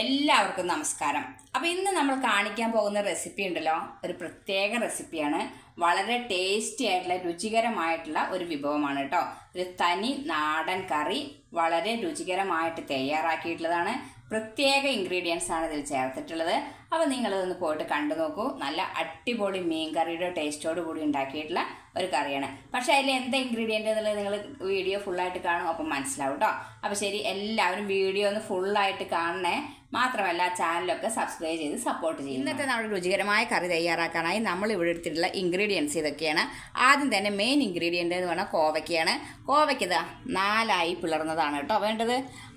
എല്ലാവർക്കും നമസ്കാരം. അപ്പോൾ ഇന്ന് നമ്മൾ കാണിക്കാൻ പോകുന്ന റെസിപ്പി ഉണ്ടല്ലോ ഒരു പ്രത്യേക റെസിപ്പിയാണ് വളരെ ടേസ്റ്റി ആയിട്ടുള്ള രുചികരമായിട്ടുള്ള ഒരു വിഭവമാണ് കേട്ടോ ഒരു തനി നാടൻ കറി വളരെ രുചികരമായിട്ട് തയ്യാറാക്കിയിട്ടുള്ളതാണ്. പ്രത്യേക ഇൻഗ്രീഡിയൻസ് ആണ് ഇതിൽ ചേർത്തിട്ടുള്ളത്. അപ്പോൾ നിങ്ങളതൊന്ന് പോയിട്ട് കണ്ടു നോക്കൂ. നല്ല അടിപൊളി മീൻ കറിയുടെ ടേസ്റ്റോട് കൂടി ഉണ്ടാക്കിയിട്ടുള്ള ഒരു കറിയാണ്. പക്ഷെ അതിൽ എന്ത് ഇൻഗ്രീഡിയന്റ് എന്നുള്ളത് നിങ്ങൾ വീഡിയോ ഫുള്ളായിട്ട് കാണും അപ്പം മനസ്സിലാവും കേട്ടോ അപ്പോൾ ശരി എല്ലാവരും വീഡിയോ ഒന്ന് ഫുള്ളായിട്ട് കാണണേ. മാത്രമല്ല ചാനലൊക്കെ സബ്സ്ക്രൈബ് ചെയ്ത് സപ്പോർട്ട് ചെയ്യും ഇന്നത്തെ നമ്മുടെ രുചികരമായ കറി തയ്യാറാക്കാനായി നമ്മൾ ഇവിടെ എടുത്തിട്ടുള്ള ഇൻഗ്രീഡിയൻസ് ഇതൊക്കെയാണ്. ആദ്യം തന്നെ മെയിൻ ഇൻഗ്രീഡിയന്റ് എന്ന് പറഞ്ഞാൽ കോവയ്ക്കയാണ്. കോവയ്ക്കത് നാലായി പിളർന്നതാണ് കേട്ടോ വേണ്ടത്.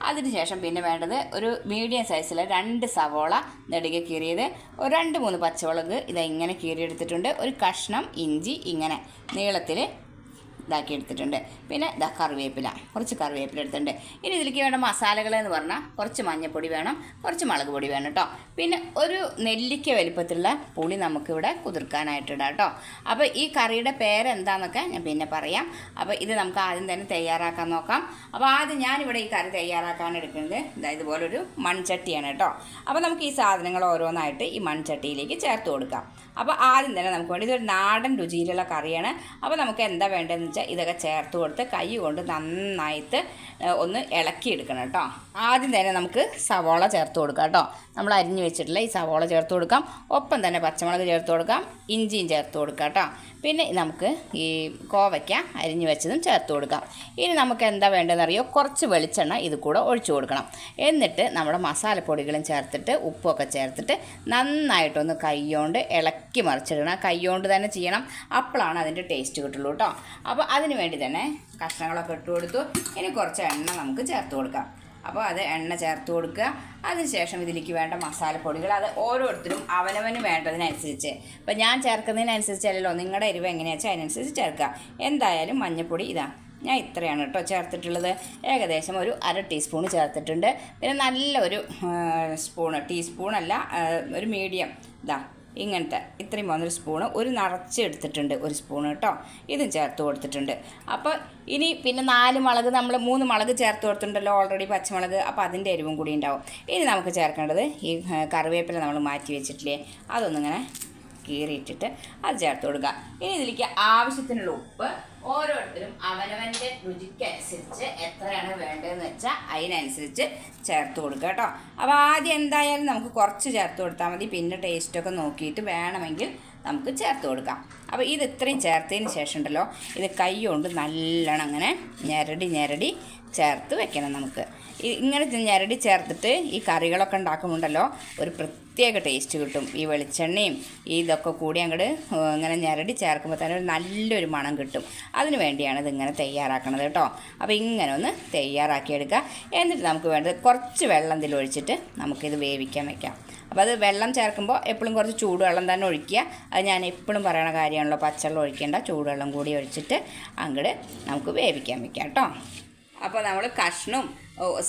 അതിനുശേഷം പിന്നെ വേണ്ടത് ഒരു മീഡിയം സൈസിൽ രണ്ട് സവോള നെടുകെ കീറിയത് ഒരു രണ്ട് മൂന്ന് പച്ചമുളക് ഇതാ ഇങ്ങനെ കീറിയെടുത്തിട്ടുണ്ട്. ഒരു കഷ്ണം ഇഞ്ചി ഇങ്ങനെ നീളത്തിൽ ഇതാക്കി എടുത്തിട്ടുണ്ട്. പിന്നെ ഇതാ കറിവേപ്പില കുറച്ച് കറിവേപ്പില എടുത്തിട്ടുണ്ട്. ഇനി ഇതിലേക്ക് വേണ്ട മസാലകൾ എന്ന് പറഞ്ഞാൽ കുറച്ച് മഞ്ഞൾപ്പൊടി വേണം കുറച്ച് മുളക് പൊടി വേണം കേട്ടോ. പിന്നെ ഒരു നെല്ലിക്ക വലിപ്പത്തിലുള്ള പുളി നമുക്കിവിടെ കുതിർക്കാനായിട്ട് ഇടാം കേട്ടോ. അപ്പോൾ ഈ കറിയുടെ പേരെന്താന്നൊക്കെ ഞാൻ പിന്നെ പറയാം. അപ്പോൾ ഇത് നമുക്ക് ആദ്യം തന്നെ തയ്യാറാക്കാൻ നോക്കാം. അപ്പോൾ ആദ്യം ഞാനിവിടെ ഈ കറി തയ്യാറാക്കാൻ എടുക്കുന്നത് ഇതാ ഇതുപോലൊരു മൺചട്ടിയാണ് കേട്ടോ. അപ്പോൾ നമുക്ക് ഈ സാധനങ്ങൾ ഓരോന്നായിട്ട് ഈ മൺചട്ടിയിലേക്ക് ചേർത്ത് കൊടുക്കാം. അപ്പോൾ ആദ്യം തന്നെ നമുക്ക് വേണ്ടി ഇതൊരു നാടൻ രുചിയിലുള്ള കറിയാണ്. അപ്പോൾ നമുക്ക് എന്താ വേണ്ടതെന്ന് വെച്ചാൽ ഇതൊക്കെ ചേർത്ത് കൊടുത്ത് കൈ കൊണ്ട് നന്നായിട്ട് ഒന്ന് ഇളക്കി എടുക്കണം കേട്ടോ. ആദ്യം തന്നെ നമുക്ക് സവോള ചേർത്ത് കൊടുക്കാം കേട്ടോ. നമ്മൾ അരിഞ്ഞു വെച്ചിട്ടുള്ള ഈ സവോള ചേർത്ത് കൊടുക്കാം. ഒപ്പം തന്നെ പച്ചമുളക് ചേർത്ത് കൊടുക്കാം. ഇഞ്ചിയും ചേർത്ത് കൊടുക്കാം കേട്ടോ. പിന്നെ നമുക്ക് ഈ കോവയ്ക്ക അരിഞ്ഞു വെച്ചതും ചേർത്ത് കൊടുക്കാം. ഇനി നമുക്ക് എന്താ വേണ്ടതെന്ന് അറിയോ? കുറച്ച് വെളിച്ചെണ്ണ ഇത് കൂടെ ഒഴിച്ചു കൊടുക്കണം. എന്നിട്ട് നമ്മുടെ മസാലപ്പൊടികളും ചേർത്തിട്ട് ഉപ്പൊക്കെ ചേർത്തിട്ട് നന്നായിട്ടൊന്ന് കൈകൊണ്ട് ഇളക്കി മറിച്ചിടണം. കൈകൊണ്ട് തന്നെ ചെയ്യണം. അപ്പോഴാണ് അതിന്റെ ടേസ്റ്റ് കിട്ടുള്ളൂ കേട്ടോ. അപ്പോൾ അതിന് വേണ്ടി തന്നെ കഷ്ണങ്ങളൊക്കെ ഇട്ട് കൊടുത്തു. ഇനി കുറച്ച് എണ്ണ നമുക്ക് ചേർത്ത് കൊടുക്കാം. അപ്പോൾ അത് എണ്ണ ചേർത്ത് കൊടുക്കുക. അതിനുശേഷം ഇതിലേക്ക് വേണ്ട മസാലപ്പൊടികൾ അത് ഓരോരുത്തരും അവനവന് വേണ്ടതിനനുസരിച്ച്. ഇപ്പം ഞാൻ ചേർക്കുന്നതിനനുസരിച്ചല്ലോ നിങ്ങളുടെ എരിവ് എങ്ങനെയാ വെച്ചാൽ അതിനനുസരിച്ച് ചേർക്കുക. എന്തായാലും മഞ്ഞൾപ്പൊടി ഇതാ ഞാൻ ഇത്രയാണ് കേട്ടോ ചേർത്തിട്ടുള്ളത്. ഏകദേശം ഒരു അര ടീസ്പൂൺ ചേർത്തിട്ടുണ്ട്. പിന്നെ നല്ല ഒരു സ്പൂണ് ടീസ്പൂണല്ല ഒരു മീഡിയം ഇതാ ഇങ്ങനത്തെ ഇത്രയും പോകുന്നൊരു സ്പൂണ് ഒരു നിറച്ച് എടുത്തിട്ടുണ്ട് ഒരു സ്പൂൺ കേട്ടോ. ഇതും ചേർത്ത് കൊടുത്തിട്ടുണ്ട്. അപ്പോൾ ഇനി പിന്നെ നാല് മുളക് നമ്മൾ മൂന്ന് മുളക് ചേർത്ത് കൊടുത്തിട്ടുണ്ടല്ലോ ഓൾറെഡി പച്ചമുളക്. അപ്പോൾ അതിന്റെ എരിവും കൂടി ഉണ്ടാവും. ഇനി നമുക്ക് ചേർക്കേണ്ടത് ഈ കറിവേപ്പില നമ്മൾ മാറ്റി വെച്ചിട്ടില്ലേ? അതൊന്നിങ്ങനെ കീറിയിട്ടിട്ട് അത് ചേർത്ത് കൊടുക്കുക. ഇനി ഇതിലേക്ക് ആവശ്യത്തിനുള്ള ഉപ്പ് ഓരോരുത്തരും അവനവന്റെ രുചിക്കനുസരിച്ച് എത്രയാണ് വേണ്ടതെന്ന് വെച്ചാൽ അതിനനുസരിച്ച് ചേർത്ത് കൊടുക്കുക കേട്ടോ. അപ്പോൾ ആദ്യം എന്തായാലും നമുക്ക് കുറച്ച് ചേർത്ത് കൊടുത്താൽ മതി. പിന്നെ ടേസ്റ്റൊക്കെ നോക്കിയിട്ട് വേണമെങ്കിൽ നമുക്ക് ചേർത്ത് കൊടുക്കാം. അപ്പോൾ ഇത് ഇത്രയും ചേർത്തതിന് ശേഷം ഉണ്ടല്ലോ ഇത് കൈ കൊണ്ട് നല്ലോണം അങ്ങനെ ഞെരടി ഞെരടി ചേർത്ത് വെക്കണം നമുക്ക്. ഇങ്ങനെ ഞെരടി ചേർത്തിട്ട് ഈ കറികളൊക്കെ ഉണ്ടാക്കുന്നുണ്ടല്ലോ ഒരു പ്രത്യേക ടേസ്റ്റ് കിട്ടും. ഈ വെളിച്ചെണ്ണയും ഇതൊക്കെ കൂടി അങ്ങോട്ട് ഇങ്ങനെ ഞെരടി ചേർക്കുമ്പോൾ തന്നെ ഒരു നല്ലൊരു മണം കിട്ടും. അതിന് വേണ്ടിയാണ് ഇതിങ്ങനെ തയ്യാറാക്കണത് കേട്ടോ. അപ്പോൾ ഇങ്ങനെ ഒന്ന് തയ്യാറാക്കിയെടുക്കുക. എന്നിട്ട് നമുക്ക് വേണ്ടത് കുറച്ച് വെള്ളം ഇതിൽ ഒഴിച്ചിട്ട് നമുക്കിത് വേവിക്കാൻ വെക്കാം. അപ്പോൾ അത് വെള്ളം ചേർക്കുമ്പോൾ എപ്പോഴും കുറച്ച് ചൂടുവെള്ളം തന്നെ ഒഴിക്കുക. അത് ഞാൻ എപ്പോഴും പറയണ കാര്യമാണല്ലോ പച്ചവെള്ളം ഒഴിക്കേണ്ട ചൂടുവെള്ളം കൂടി ഒഴിച്ചിട്ട് അങ്ങോട്ട് നമുക്ക് വേവിക്കാൻ വെക്കാം കേട്ടോ. അപ്പോൾ നമ്മൾ കഷ്ണും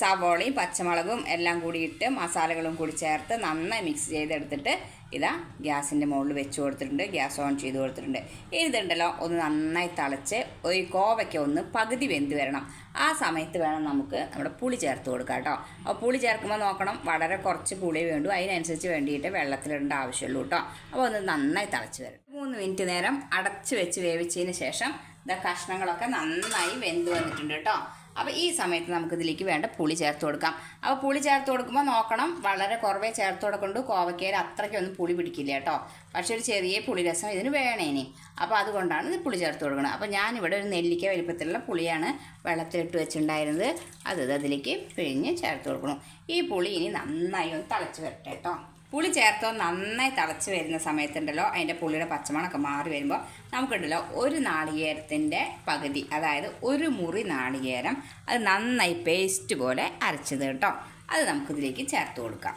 സവോളയും പച്ചമുളകും എല്ലാം കൂടി ഇട്ട് മസാലകളും കൂടി ചേർത്ത് നന്നായി മിക്സ് ചെയ്തെടുത്തിട്ട് ഇതാ ഗ്യാസിന്റെ മുകളിൽ വെച്ച് കൊടുത്തിട്ടുണ്ട് ഗ്യാസ് ഓൺ ചെയ്ത് കൊടുത്തിട്ടുണ്ട്. ഇതുണ്ടല്ലോ ഒന്ന് നന്നായി തിളച്ച് ഒരു കോവയ്ക്ക ഒന്ന് പകുതി വെന്ത് വരണം. ആ സമയത്ത് വേണം നമുക്ക് നമ്മുടെ പുളി ചേർത്ത് കൊടുക്കാം കേട്ടോ. അപ്പോൾ പുളി ചേർക്കുമ്പോൾ നോക്കണം വളരെ കുറച്ച് പുളി വേണ്ടു. അതിനനുസരിച്ച് വേണ്ടിയിട്ട് വെള്ളത്തിലിടേണ്ട ആവശ്യമുള്ളൂ കേട്ടോ. അപ്പോൾ ഒന്ന് നന്നായി തിളച്ച് വരും മൂന്ന് മിനിറ്റ് നേരം അടച്ച് വെച്ച് വേവിച്ചതിന് ശേഷം ഇതാ കഷ്ണങ്ങളൊക്കെ നന്നായി വെന്ത് വന്നിട്ടുണ്ട് കേട്ടോ. അപ്പോൾ ഈ സമയത്ത് നമുക്കിതിലേക്ക് വേണ്ട പുളി ചേർത്ത് കൊടുക്കാം. അപ്പോൾ പുളി ചേർത്ത് കൊടുക്കുമ്പോൾ നോക്കണം വളരെ കുറവേ ചേർത്ത് കൊടുക്കൊണ്ട്. കോവയ്ക്കയിൽ അത്രയ്ക്കൊന്നും പുളി പിടിക്കില്ല കേട്ടോ. പക്ഷേ ഒരു ചെറിയ പുളി രസം ഇതിന് വേണേനി അപ്പോൾ അതുകൊണ്ടാണ് ഇത് പുളി ചേർത്ത് കൊടുക്കുന്നത് അപ്പോൾ ഞാനിവിടെ ഒരു നെല്ലിക്ക വലിപ്പത്തിലുള്ള പുളിയാണ് വെള്ളത്തിലിട്ട് വെച്ചിട്ടുണ്ടായിരുന്നത് അത് അതിലേക്ക് പിഴിഞ്ഞ് ചേർത്ത് കൊടുക്കണം. ഈ പുളി ഇനി നന്നായി ഒന്ന് തിളച്ച് വരട്ടെ കേട്ടോ. പുളി ചേർത്തോ നന്നായി തിളച്ച് വരുന്ന സമയത്തുണ്ടല്ലോ അതിന്റെ പുളിയുടെ പച്ചമണമൊക്കെ മാറി വരുമ്പോൾ നമുക്കുണ്ടല്ലോ ഒരു നാളികേരത്തിന്റെ പകുതി അതായത് ഒരു മുറി നാളികേരം അത് നന്നായി പേസ്റ്റ് പോലെ അരച്ചത് കേട്ടോ. അത് നമുക്കിതിലേക്ക് ചേർത്ത് കൊടുക്കാം.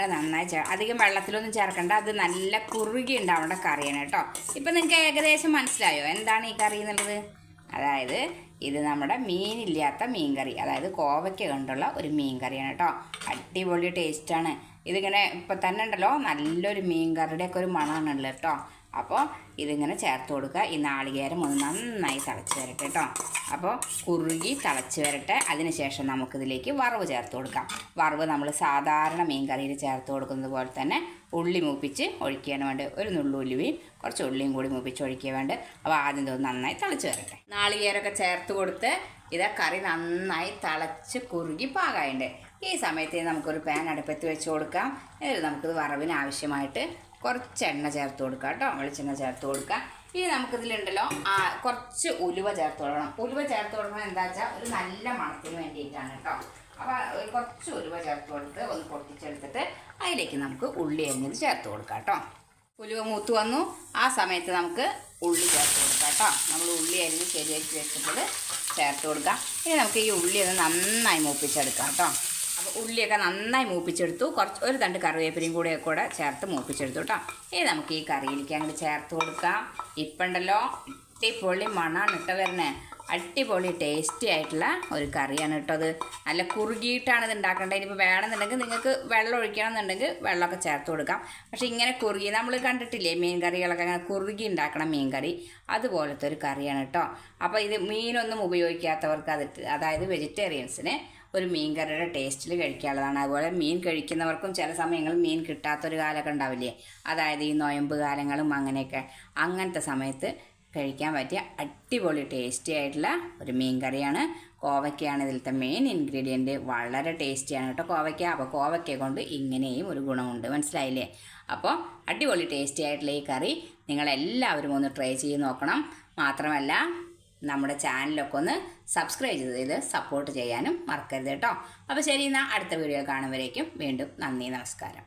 അത് നന്നായി ചേ അധികം വെള്ളത്തിലൊന്നും ചേർക്കണ്ട അത് നല്ല കുറുകി ഉണ്ടാവേണ്ട കറിയാണ് കേട്ടോ. ഇപ്പം നിങ്ങൾക്ക് ഏകദേശം മനസ്സിലായോ? എന്താണ് ഈ കറി എന്നുള്ളത്? അതായത് ഇത് നമ്മുടെ മീനില്ലാത്ത മീൻ കറി അതായത് കോവയ്ക്ക കൊണ്ടുള്ള ഒരു മീൻ കറിയാണ് കേട്ടോ. അടിപൊളി ടേസ്റ്റാണ് ഇതിങ്ങനെ ഇപ്പം തന്നെ ഉണ്ടല്ലോ നല്ലൊരു മീൻ കറിയുടെ ഒക്കെ ഒരു മണമാണല്ലോ കേട്ടോ. അപ്പോൾ ഇതിങ്ങനെ ചേർത്ത് കൊടുക്കുക. ഈ നാളികേരം ഒന്ന് നന്നായി തിളച്ച് വരട്ടെ കേട്ടോ അപ്പോൾ കുറുകി തിളച്ച് വരട്ടെ. അതിനുശേഷം നമുക്കിതിലേക്ക് വറവ് ചേർത്ത് കൊടുക്കാം. വറവ് നമ്മൾ സാധാരണ മീൻ കറിയിൽ ചേർത്ത് കൊടുക്കുന്നത് പോലെ തന്നെ ഉള്ളി മൂപ്പിച്ച് ഒഴിക്കുകയാണ് വേണ്ടത്. ഒരു നുള്ളു ഉലുവയും കുറച്ച് ഉള്ളിയും കൂടി മൂപ്പിച്ച് ഒഴിക്കുക വേണ്ടത്. അപ്പോൾ ആദ്യം ഇതൊന്ന് നന്നായി തിളച്ച് വരട്ടെ. നാളികേരമൊക്കെ ചേർത്ത് കൊടുത്ത് ഇതാ കറി നന്നായി തിളച്ച് കുറുകി പാകായുണ്ട്. ഈ സമയത്ത് നമുക്കൊരു പാൻ അടുപ്പത്ത് വെച്ച് കൊടുക്കാം. നമുക്കിത് വറവിന് ആവശ്യമായിട്ട് കുറച്ച് എണ്ണ ചേർത്ത് കൊടുക്കുക കേട്ടോ. വെളിച്ചെണ്ണ ചേർത്ത് കൊടുക്കുക ഇനി നമുക്കിതിലുണ്ടല്ലോ കുറച്ച് ഉലുവ ചേർത്ത് കൊടുക്കണം. ഉലുവ ചേർത്ത് കൊടുക്കണം എന്താ വെച്ചാൽ ഒരു നല്ല മണത്തിന് വേണ്ടിയിട്ടാണ് കേട്ടോ. അപ്പോൾ കുറച്ച് ഉലുവ ചേർത്ത് കൊടുത്ത് ഒന്ന് പൊട്ടിച്ചെടുത്തിട്ട് അതിലേക്ക് നമുക്ക് ഉള്ളി അരിഞ്ഞത് ചേർത്ത് കൊടുക്കാം കേട്ടോ. ഉലുവ മൂത്ത് വന്നു. ആ സമയത്ത് നമുക്ക് ഉള്ളി ചേർത്ത് കൊടുക്കാം കേട്ടോ. നമ്മൾ ഉള്ളി അരിഞ്ഞ് ശരിയാക്കി വെച്ചിട്ട് ചേർത്ത് കൊടുക്കാം. ഇനി നമുക്ക് ഈ ഉള്ളി ഒന്ന് നന്നായി മൂപ്പിച്ചെടുക്കാം കേട്ടോ. ഉള്ളിയൊക്കെ നന്നായി മൂപ്പിച്ചെടുത്തു. കുറച്ച് ഒരു തണ്ട് കറിവേപ്പിലയും കൂടെ കൂടെ ചേർത്ത് മൂപ്പിച്ചെടുത്തു കേട്ടോ. ഇനി നമുക്ക് ഈ കറിയിലേക്ക് അങ്ങോട്ട് ചേർത്ത് കൊടുക്കാം. ഇപ്പം ഉണ്ടല്ലോ അടിപൊളി മണമാണ് കേട്ടോ വരണേ അടിപൊളി ടേസ്റ്റി ആയിട്ടുള്ള ഒരു കറിയാണ് കേട്ടോ അത്. നല്ല കുറുകിയിട്ടാണ് ഇത് ഉണ്ടാക്കേണ്ടത്. ഇനിയിപ്പോൾ വേണമെന്നുണ്ടെങ്കിൽ നിങ്ങൾക്ക് വെള്ളം ഒഴിക്കണം എന്നുണ്ടെങ്കിൽ വെള്ളമൊക്കെ ചേർത്ത് കൊടുക്കാം. പക്ഷേ ഇങ്ങനെ കുറുകി നമ്മൾ കണ്ടിട്ടില്ലേ മീൻ കറികളൊക്കെ അങ്ങനെ കുറുകി ഉണ്ടാക്കണം മീൻ കറി? അതുപോലത്തെ ഒരു കറിയാണ് കേട്ടോ. അപ്പോൾ ഇത് മീനൊന്നും ഉപയോഗിക്കാത്തവർക്ക് അത് അതായത് വെജിറ്റേറിയൻസിന് ഒരു മീൻ കറിയുടെ ടേസ്റ്റിൽ കഴിക്കാനുള്ളതാണ്. അതുപോലെ മീൻ കഴിക്കുന്നവർക്കും ചില സമയങ്ങളിൽ മീൻ കിട്ടാത്തൊരു കാലമൊക്കെ ഉണ്ടാവില്ലേ? അതായത് ഈ നൊയമ്പ് കാലങ്ങളും അങ്ങനെയൊക്കെ. അങ്ങനത്തെ സമയത്ത് കഴിക്കാൻ പറ്റിയ അടിപൊളി ടേസ്റ്റി ആയിട്ടുള്ള ഒരു മീൻ കറിയാണ് കോവയ്ക്കയാണ് ഇതിലത്തെ മെയിൻ ഇൻഗ്രീഡിയന്റ് വളരെ ടേസ്റ്റിയാണ് കേട്ടോ കോവയ്ക്ക. അപ്പോൾ കോവയ്ക്ക കൊണ്ട് ഇങ്ങനെയും ഒരു ഗുണമുണ്ട്. മനസ്സിലായില്ലേ? അപ്പോൾ അടിപൊളി ടേസ്റ്റി ആയിട്ടുള്ള ഈ കറി നിങ്ങളെല്ലാവരും ഒന്ന് ട്രൈ ചെയ്ത് നോക്കണം. മാത്രമല്ല നമ്മുടെ ചാനലൊക്കെ ഒന്ന് സബ്സ്ക്രൈബ് ചെയ്ത് സപ്പോർട്ട് ചെയ്യാനും മറക്കരുത് കേട്ടോ. അപ്പോൾ ശരി എന്നാൽ അടുത്ത വീഡിയോ കാണുമ്പോഴേക്കും വീണ്ടും നന്ദി നമസ്കാരം.